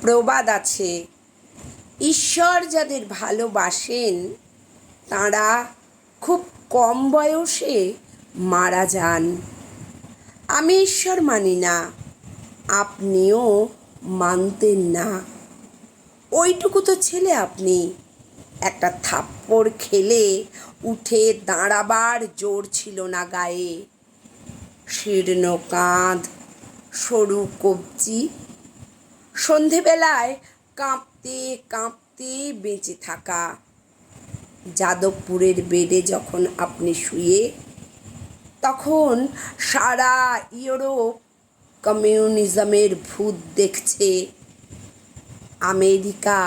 প্রবাদ আছে। ঈশ্বর যাদের ভালোবাসেন, তাঁরা খুব কম বয়সে মারা যান। আমি ঈশ্বর মানি না, আপনিও মানতেন না। ওইটুকু তো ছেলে আপনি, একটা থাপ্পড় খেলে উঠে দাঁড়াবার জোর ছিল না গায়ে। শীর্ণ কাঁধ, সরু কবজি সন্ধেবেলায় কাঁপতে কাঁপতে বেঁচে থাকা। যাদবপুরের বেডে যখন আপনি শুয়ে, তখন সারা ইউরোপ কমিউনিজমের ভূত দেখছে। আমেরিকা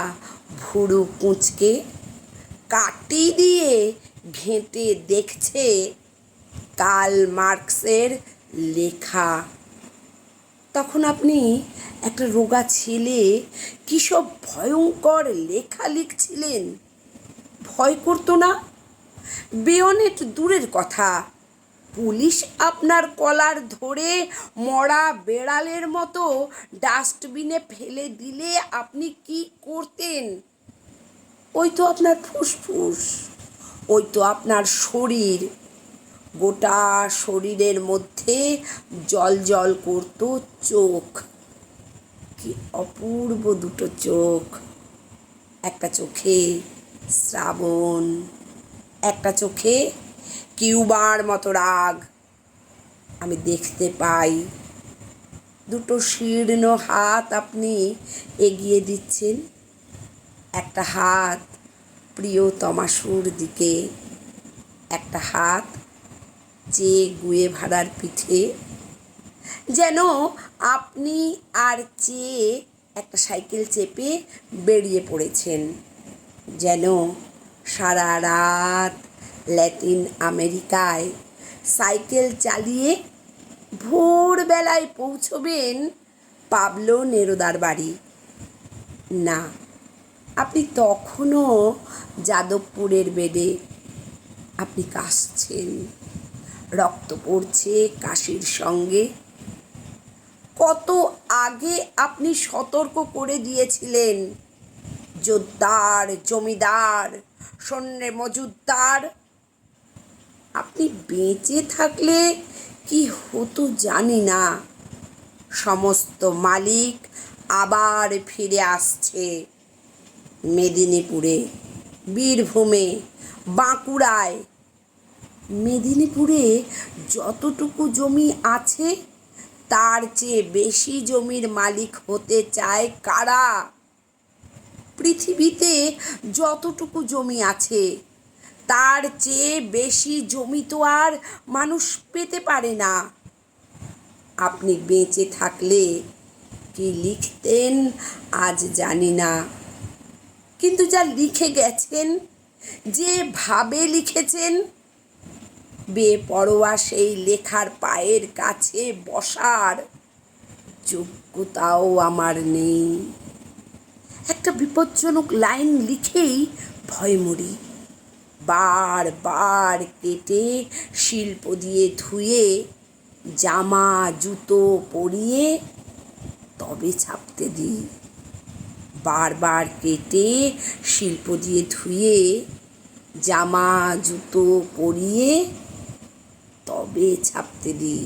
ভুরু কুঁচকে কাটি দিয়ে ঘেঁটে দেখছে কাল মার্কসের লেখা। তখন আপনি একটা রোগা ছেলে, কী সব ভয়ঙ্কর লেখা লিখছিলেন? ভয় করতো না? বেয়নেট দূরের কথা। পুলিশ আপনার কলার ধরে মরা বেড়ালের মতো ডাস্টবিনে ফেলে দিলে আপনি কি করতেন? ওই তো আপনার ফুসফুস, ওই তো আপনার শরীর। গোটা শরীরের মধ্যে জল জল করতো চোখ। কি অপূর্ব দুটো চোখ। একটা চোখে শ্রাবণ, একটা চোখে কিউবার মতো রাগ। আমি দেখতে পাই, দুটো শীর্ণ হাত আপনি এগিয়ে দিচ্ছেন। একটা হাত প্রিয় প্রিয়তমাসুর দিকে, একটা হাত চেয়ে গুয়ে ভাড়ার পিঠে, যেন আপনি আর চেয়ে একটা সাইকেল চেপে বেরিয়ে পড়েছেন। যেন সারা রাত ল্যাটিন আমেরিকায় সাইকেল চালিয়ে ভোরবেলায় পৌঁছবেন পাবলো নেরোদার বাড়ি। না, আপনি তখনও যাদবপুরের বেডে আপনি কাশছেন। রক্ত পড়ছে কাশির সঙ্গে। কত আগে আপনি সতর্ক করে দিয়েছিলেন? জোরদার, জমিদার সৈন্যে মজুদ্দার আপনি বেঁচে থাকলে কি হতো জানি না। সমস্ত মালিক আবার ফিরে আসছে। মেদিনীপুরে, বীরভূমে, বাঁকুড়ায় মেদিনীপুরে যতটুকু জমি আছে, তার চেয়ে বেশি জমির মালিক হতে চায় কারা? পৃথিবীতে যতটুকু জমি আছে, তার চেয়ে বেশি জমি তো আর মানুষ পেতে পারে না। আপনি বেঁচে থাকলে কি লিখতেন আজ জানি না। কিন্তু যা লিখে গেছেন, যে ভাবে লিখেছেন বেপরোয়া সেই লেখার পায়ের কাছে বসার। যোগ্যতাও আমার নেই। একটা বিপজ্জনক লাইন লিখেই ভয় মরি। বার বার কেটে শিল্প দিয়ে ধুয়ে, জামা, জুতো পরিয়ে তবে ছাপতে দিই। বারবার কেটে শিল্প দিয়ে ধুয়ে, জামা, জুতো পরিয়ে তবে ছাপতে দিই?